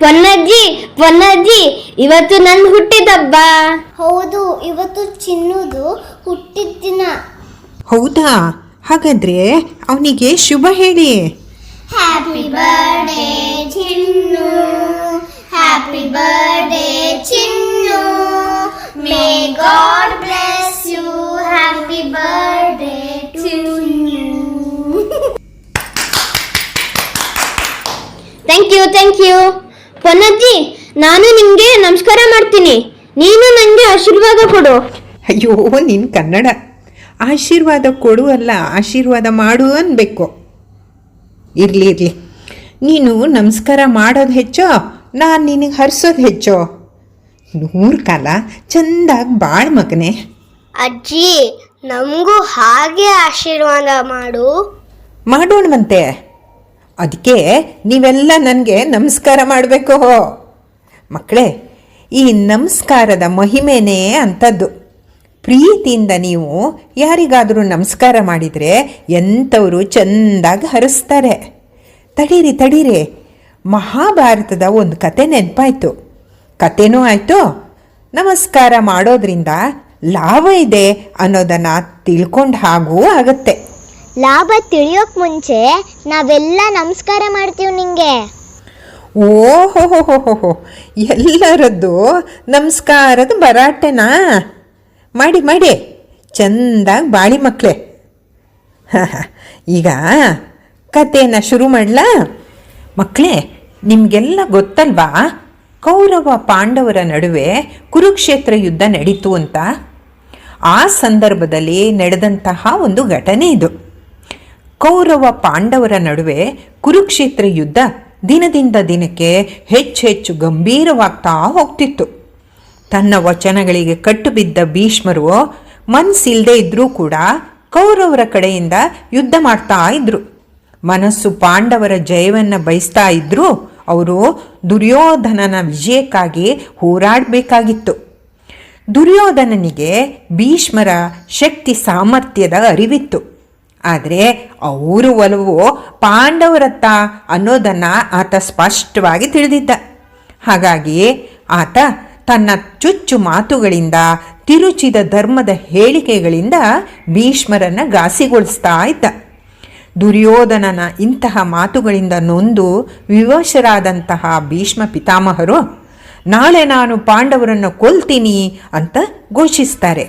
ಪೊನ್ನಜ್ಜಿ ಪೊನ್ನಜ್ಜಿ ಇವತ್ತು ನನ್ನ ಹುಟ್ಟಿದಬ್ಬ. ಹೌದು ಇವತ್ತು ಚಿನ್ನುದು ಹುಟ್ಟಿದ ದಿನ ಹೌದಾ? ಹಾಗಾದ್ರೆ ಅವನಿಗೆ ಶುಭ ಹೇಳಿ. Happy birthday Chinnu. Happy birthday Chinnu. May God bless you happy birthday to you thank you thank you ಪೊನ್ನಜ್ಜಿ ನಾನು ನಿಮಗೆ ನಮಸ್ಕಾರ ಮಾಡ್ತೀನಿ. ನೀನು ನನಗೆ ಆಶೀರ್ವಾದ ಕೊಡು. ಅಯ್ಯೋ ನಿನ್ನ ಕನ್ನಡ. ಆಶೀರ್ವಾದ ಕೊಡು ಅಲ್ಲ ಆಶೀರ್ವಾದ ಮಾಡು ಅನ್ಬೇಕು. ಇರಲಿ ಇರಲಿ. ನೀನು ನಮಸ್ಕಾರ ಮಾಡೋದು ಹೆಚ್ಚೋ ನಾನು ನಿನಗೆ ಹರಿಸೋದು ಹೆಚ್ಚೋ. ನೂರು ಕಾಲ ಚಂದಾಗಿ ಬಾಳ್ ಮಗನೆ. ಅಜ್ಜಿ ನಮಗೂ ಹಾಗೆ ಆಶೀರ್ವಾದ ಮಾಡು. ಮಾಡೋಣವಂತೆ ಅದಕ್ಕೆ ನೀವೆಲ್ಲ ನನಗೆ ನಮಸ್ಕಾರ ಮಾಡಬೇಕು ಮಕ್ಕಳೇ ಈ ನಮಸ್ಕಾರದ ಮಹಿಮೆನೇ ಅಂಥದ್ದು ಪ್ರೀತಿಯಿಂದ ನೀವು ಯಾರಿಗಾದರೂ ನಮಸ್ಕಾರ ಮಾಡಿದರೆ ಎಂಥವರು ಚೆಂದಾಗಿ ಹರಿಸ್ತಾರೆ. ತಡೀರಿ ತಡೀರಿ. ಮಹಾಭಾರತದ ಒಂದು ಕತೆ ನೆನಪಾಯಿತು. ಕತೆನೂ ಆಯಿತು. ನಮಸ್ಕಾರ ಮಾಡೋದ್ರಿಂದ ಲಾಭ ಇದೆ ಅನ್ನೋದನ್ನು ತಿಳ್ಕೊಂಡು ಹಾಗೂ ಆಗುತ್ತೆ. ಲಾಭ ತಿಳಿಯೋಕ್ ಮುಂಚೆ ನಾವೆಲ್ಲ ನಮಸ್ಕಾರ ಮಾಡ್ತೀವಿ ನಿಂಗೆ. ಓಹೋ ಎಲ್ಲರದ್ದು ನಮಸ್ಕಾರದ ಭರಾಟೆನಾ ಮಾಡಿ ಮಾಡಿ. ಚಂದಾಗಿ ಬಾಳಿ ಮಕ್ಕಳೇ ಈಗ ಕಥೆನ ಶುರು ಮಾಡಲ? ಮಕ್ಕಳೇ ನಿಮಗೆಲ್ಲ ಗೊತ್ತಲ್ವಾ? ಕೌರವ ಪಾಂಡವರ ನಡುವೆ ಕುರುಕ್ಷೇತ್ರ ಯುದ್ಧ ನಡೀತು ಅಂತ? ಆ ಸಂದರ್ಭದಲ್ಲಿ ನಡೆದಂತಹ ಒಂದು ಘಟನೆ ಇದು. ಕೌರವ ಪಾಂಡವರ ನಡುವೆ ಕುರುಕ್ಷೇತ್ರ ಯುದ್ಧ ದಿನದಿಂದ ದಿನಕ್ಕೆ ಹೆಚ್ಚೆಚ್ಚು ಹೆಚ್ಚು ಗಂಭೀರವಾಗ್ತಾ ಹೋಗ್ತಿತ್ತು. ತನ್ನ ವಚನಗಳಿಗೆ ಕಟ್ಟುಬಿದ್ದ ಭೀಷ್ಮರು ಮನಸ್ಸಿಲ್ಲದೆ ಇದ್ರೂ ಕೂಡ ಕೌರವರ ಕಡೆಯಿಂದ ಯುದ್ಧ ಮಾಡ್ತಾ ಇದ್ರು. ಮನಸ್ಸು ಪಾಂಡವರ ಜಯವನ್ನು ಬಯಸ್ತಾ ಇದ್ರೂ ಅವರು ದುರ್ಯೋಧನನ ವಿಜಯಕ್ಕಾಗಿ ಹೋರಾಡಬೇಕಾಗಿತ್ತು. ದುರ್ಯೋಧನನಿಗೆ ಭೀಷ್ಮರ ಶಕ್ತಿ ಸಾಮರ್ಥ್ಯದ ಅರಿವಿತ್ತು. ಆದರೆ ಅವರು ಒಲವು ಪಾಂಡವರತ್ತ ಅನ್ನೋದನ್ನು ಆತ ಸ್ಪಷ್ಟವಾಗಿ ತಿಳಿದಿದ್ದ. ಹಾಗಾಗಿ ಆತ ತನ್ನ ಚುಚ್ಚು ಮಾತುಗಳಿಂದ ತಿರುಚಿದ ಧರ್ಮದ ಹೇಳಿಕೆಗಳಿಂದ ಭೀಷ್ಮರನ್ನು ಘಾಸಿಗೊಳಿಸ್ತಾ ಇದ್ದ. ದುರ್ಯೋಧನನ ಇಂತಹ ಮಾತುಗಳಿಂದ ನೊಂದು ವಿವಶರಾದಂತಹ ಭೀಷ್ಮ ಪಿತಾಮಹರು, ನಾಳೆ ನಾನು ಪಾಂಡವರನ್ನು ಕೊಲ್ತೀನಿ ಅಂತ ಘೋಷಿಸ್ತಾರೆ.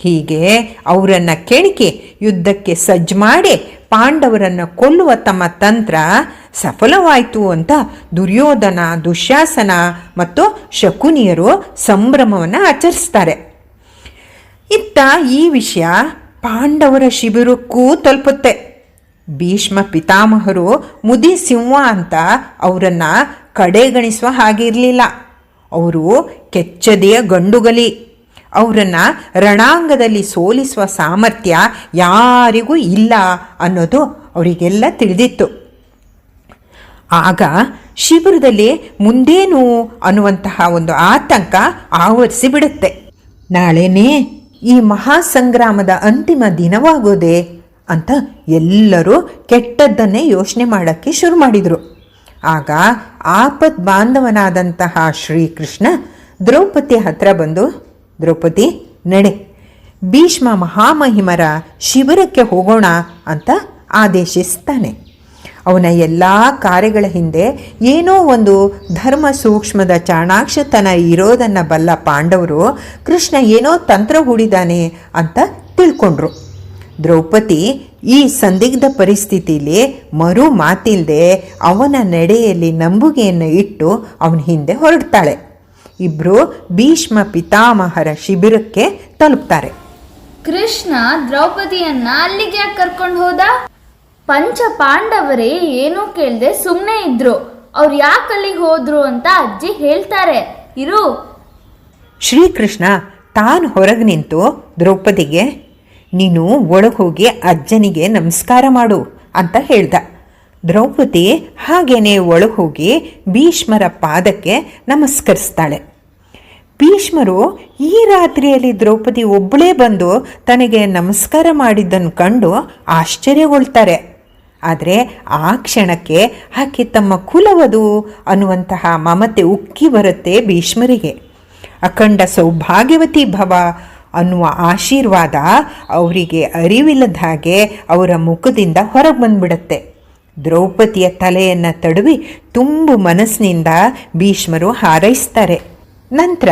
ಹೀಗೆ ಅವರನ್ನು ಕೆಣಕಿ ಯುದ್ಧಕ್ಕೆ ಸಜ್ಜು ಮಾಡಿ ಪಾಂಡವರನ್ನು ಕೊಲ್ಲುವ ತಮ್ಮ ತಂತ್ರ ಸಫಲವಾಯಿತು ಅಂತ ದುರ್ಯೋಧನ ದುಶ್ಯಾಸನ ಮತ್ತು ಶಕುನಿಯರು ಸಂಭ್ರಮವನ್ನು ಆಚರಿಸ್ತಾರೆ. ಇತ್ತ ಈ ವಿಷಯ ಪಾಂಡವರ ಶಿಬಿರಕ್ಕೂ ತಲುಪುತ್ತೆ. ಭೀಷ್ಮ ಪಿತಾಮಹರು ಮುದಿ ಸಿಂಹ ಅಂತ ಅವರನ್ನು ಕಡೆಗಣಿಸುವ ಹಾಗಿರಲಿಲ್ಲ. ಅವರು ಕೆಚ್ಚದೆಯ ಗಂಡುಗಲಿ. ಅವರನ್ನು ರಣಾಂಗದಲ್ಲಿ ಸೋಲಿಸುವ ಸಾಮರ್ಥ್ಯ ಯಾರಿಗೂ ಇಲ್ಲ ಅನ್ನೋದು ಅವರಿಗೆಲ್ಲ ತಿಳಿದಿತ್ತು. ಆಗ ಶಿಬಿರದಲ್ಲಿ ಮುಂದೇನು ಅನ್ನುವಂತಹ ಒಂದು ಆತಂಕ ಆವರಿಸಿ ಬಿಡುತ್ತೆ ನಾಳೆನೇ ಈ ಮಹಾಸಂಗ್ರಾಮದ ಅಂತಿಮ ದಿನವಾಗೋದೆ ಅಂತ ಎಲ್ಲರೂ ಕೆಟ್ಟದ್ದನ್ನೇ ಯೋಚನೆ ಮಾಡೋಕ್ಕೆ ಶುರು ಮಾಡಿದರು. ಆಗ ಆಪತ್ ಬಾಂಧವನಾದಂತಹ ಶ್ರೀಕೃಷ್ಣ ದ್ರೌಪದಿ ಹತ್ರ ಬಂದು ದ್ರೌಪದಿ, ನಡೆ. ಭೀಷ್ಮ ಮಹಾಮಹಿಮರ ಶಿಬಿರಕ್ಕೆ ಹೋಗೋಣ ಅಂತ ಆದೇಶಿಸ್ತಾನೆ. ಅವನ ಎಲ್ಲ ಕಾರ್ಯಗಳ ಹಿಂದೆ ಏನೋ ಒಂದು ಧರ್ಮ ಸೂಕ್ಷ್ಮದ ಚಾಣಾಕ್ಷತನ ಇರೋದನ್ನು ಬಲ್ಲ ಪಾಂಡವರು ಕೃಷ್ಣ ಏನೋ ತಂತ್ರ ಹೂಡಿದಾನೆ ಅಂತ ತಿಳ್ಕೊಂಡ್ರು. ದ್ರೌಪದಿ ಈ ಸಂದಿಗ್ಧ ಪರಿಸ್ಥಿತಿಯಲ್ಲಿ ಮರು ಮಾತಿಲ್ಲದೆ ಅವನ ನಡೆಯಲ್ಲಿ ನಂಬುಗೆಯನ್ನು ಇಟ್ಟು ಅವನ ಹಿಂದೆ ಹೊರಡ್ತಾಳೆ. ಇಬ್ಬರು ಭೀಷ್ಮ ಪಿತಾಮಹರ ಶಿಬಿರಕ್ಕೆ ತಲುಪ್ತಾರೆ. ಕೃಷ್ಣ ದ್ರೌಪದಿಯನ್ನ ಅಲ್ಲಿಗೆ ಕರ್ಕೊಂಡು ಹೋದ? ಪಂಚ ಪಾಂಡವರೇ ಏನೂ ಕೇಳದೆ ಸುಮ್ಮನೆ ಇದ್ರು. ಅವ್ರು ಯಾಕೆ ಅಲ್ಲಿಗೆ ಹೋದ್ರು ಅಂತ ಅಜ್ಜಿ ಹೇಳ್ತಾರೆ. ಇರು. ಶ್ರೀಕೃಷ್ಣ ತಾನು ಹೊರಗೆ ನಿಂತು ದ್ರೌಪದಿಗೆ ನೀನು ಒಳಗೆ ಹೋಗಿ ಅಜ್ಜನಿಗೆ ನಮಸ್ಕಾರ ಮಾಡು ಅಂತ ಹೇಳ್ದ. ದ್ರೌಪದಿ ಹಾಗೇನೆ ಒಳಗೆ ಹೋಗಿ ಭೀಷ್ಮರ ಪಾದಕ್ಕೆ ನಮಸ್ಕರಿಸ್ತಾಳೆ. ಭೀಷ್ಮರು ಈ ರಾತ್ರಿಯಲ್ಲಿ ದ್ರೌಪದಿ ಒಬ್ಬಳೇ ಬಂದು ತನಗೆ ನಮಸ್ಕಾರ ಮಾಡಿದ್ದನ್ನು ಕಂಡು ಆಶ್ಚರ್ಯಗೊಳ್ತಾರೆ. ಆದರೆ ಆ ಕ್ಷಣಕ್ಕೆ ಆಕೆ ತಮ್ಮ ಕುಲವದು ಅನ್ನುವಂತಹ ಮಮತೆ ಉಕ್ಕಿ ಬರುತ್ತೆ ಭೀಷ್ಮರಿಗೆ. ಅಖಂಡ ಸೌಭಾಗ್ಯವತಿ ಭವ ಅನ್ನುವ ಆಶೀರ್ವಾದ ಅವರಿಗೆ ಅರಿವಿಲ್ಲದ ಹಾಗೆ ಅವರ ಮುಖದಿಂದ ಹೊರಗೆ ಬಂದ್ಬಿಡತ್ತೆ. ದ್ರೌಪದಿಯ ತಲೆಯನ್ನು ತಡವಿ ತುಂಬು ಮನಸ್ಸಿನಿಂದ ಭೀಷ್ಮರು ಹಾರೈಸ್ತಾರೆ. ನಂತರ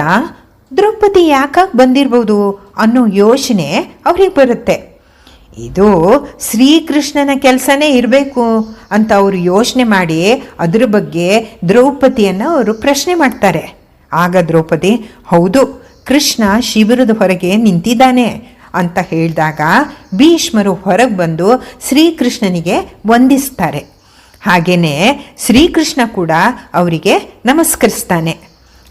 ದ್ರೌಪದಿ ಯಾಕಾಗಿ ಬಂದಿರ್ಬೋದು ಅನ್ನೋ ಯೋಚನೆ ಅವ್ರಿಗೆ ಬರುತ್ತೆ. ಇದು ಶ್ರೀಕೃಷ್ಣನ ಕೆಲಸನೇ ಇರಬೇಕು ಅಂತ ಅವರು ಯೋಚನೆ ಮಾಡಿ ಅದ್ರ ಬಗ್ಗೆ ದ್ರೌಪದಿಯನ್ನು ಅವರು ಪ್ರಶ್ನೆ ಮಾಡ್ತಾರೆ. ಆಗ ದ್ರೌಪದಿ, ಹೌದು, ಕೃಷ್ಣ ಶಿಬಿರದ ಹೊರಗೆ ನಿಂತಿದ್ದಾನೆ. ಅಂತ ಹೇಳಿದಾಗ ಭೀಷ್ಮರು ಹೊರಗೆ ಬಂದು ಶ್ರೀಕೃಷ್ಣನಿಗೆ ವಂದಿಸ್ತಾರೆ. ಹಾಗೆಯೇ ಶ್ರೀಕೃಷ್ಣ ಕೂಡ ಅವರಿಗೆ ನಮಸ್ಕರಿಸ್ತಾನೆ.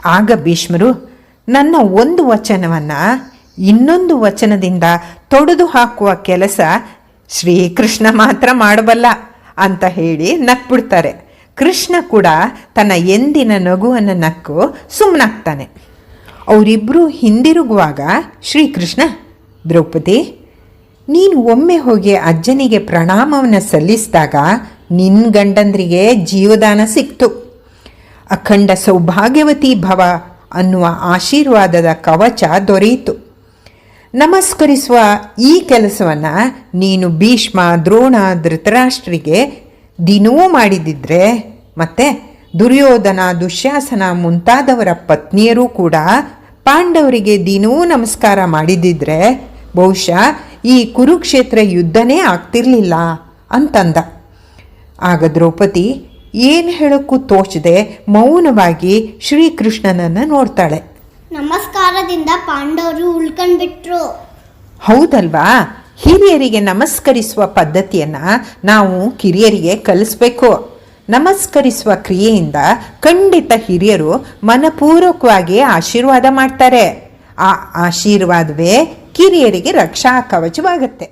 ಆಗ ಭೀಷ್ಮರು, ನನ್ನ ಒಂದು ವಚನವನ್ನು ಇನ್ನೊಂದು ವಚನದಿಂದ ತೊಡೆದು ಹಾಕುವ ಕೆಲಸ ಶ್ರೀಕೃಷ್ಣ ಮಾತ್ರ ಮಾಡಬಲ್ಲ ಅಂತ ಹೇಳಿ ನಕ್ಬಿಡ್ತಾರೆ. ಕೃಷ್ಣ ಕೂಡ ತನ್ನ ಎಂದಿನ ನಗುವನ್ನು ನಕ್ಕು ಸುಮ್ಮನಾಗ್ತಾನೆ ಅವರಿಬ್ಬರು ಹಿಂದಿರುಗುವಾಗ ಶ್ರೀಕೃಷ್ಣ ದ್ರೌಪದಿ, ನೀನು ಒಮ್ಮೆ ಹೋಗಿ ಅಜ್ಜನಿಗೆ ಪ್ರಣಾಮವನ್ನು ಸಲ್ಲಿಸಿದಾಗ ನಿನ್ನ ಗಂಡಂದ್ರಿಗೆ ಜೀವದಾನ ಸಿಕ್ತು. ಅಖಂಡ ಸೌಭಾಗ್ಯವತಿ ಭವ ಅನ್ನುವ ಆಶೀರ್ವಾದದ ಕವಚ ದೊರೆಯಿತು. ನಮಸ್ಕರಿಸುವ ಈ ಕೆಲಸವನ್ನು ನೀನು ಭೀಷ್ಮ, ದ್ರೋಣ, ಧೃತರಾಷ್ಟ್ರಿಗೆ ದಿನವೂ ಮಾಡಿದಿದ್ರೆ ಮತ್ತೆ ದುರ್ಯೋಧನ, ದುಶ್ಯಾಸನ ಮುಂತಾದವರ ಪತ್ನಿಯರೂ ಕೂಡ ಪಾಂಡವರಿಗೆ ದಿನವೂ ನಮಸ್ಕಾರ ಮಾಡಿದ್ದಿದ್ರೆ ಬಹುಶಃ ಈ ಕುರುಕ್ಷೇತ್ರ ಯುದ್ಧನೇ ಆಗ್ತಿರ್ಲಿಲ್ಲ ಅಂತಂದ. ಆಗ ದ್ರೌಪದಿ ಏನು ಹೇಳೋಕ್ಕೂ ತೋಚದೆ ಮೌನವಾಗಿ ಶ್ರೀಕೃಷ್ಣನನ್ನು ನೋಡ್ತಾಳೆ. ನಮಸ್ಕಾರದಿಂದ ಪಾಂಡವರು ಉಳ್ಕೊಂಡ್ಬಿಟ್ರು. ಹೌದಲ್ವಾ? ಹಿರಿಯರಿಗೆ ನಮಸ್ಕರಿಸುವ ಪದ್ಧತಿಯನ್ನು ನಾವು ಕಿರಿಯರಿಗೆ ಕಲಿಸ್ಬೇಕು. ನಮಸ್ಕರಿಸುವ ಕ್ರಿಯೆಯಿಂದ ಖಂಡಿತ ಹಿರಿಯರು ಮನಪೂರ್ವಕವಾಗಿ ಆಶೀರ್ವಾದ ಮಾಡ್ತಾರೆ. ಆ ಆಶೀರ್ವಾದವೇ ಕಿರಿಯರಿಗೆ ರಕ್ಷಾ ಕವಚವಾಗುತ್ತೆ.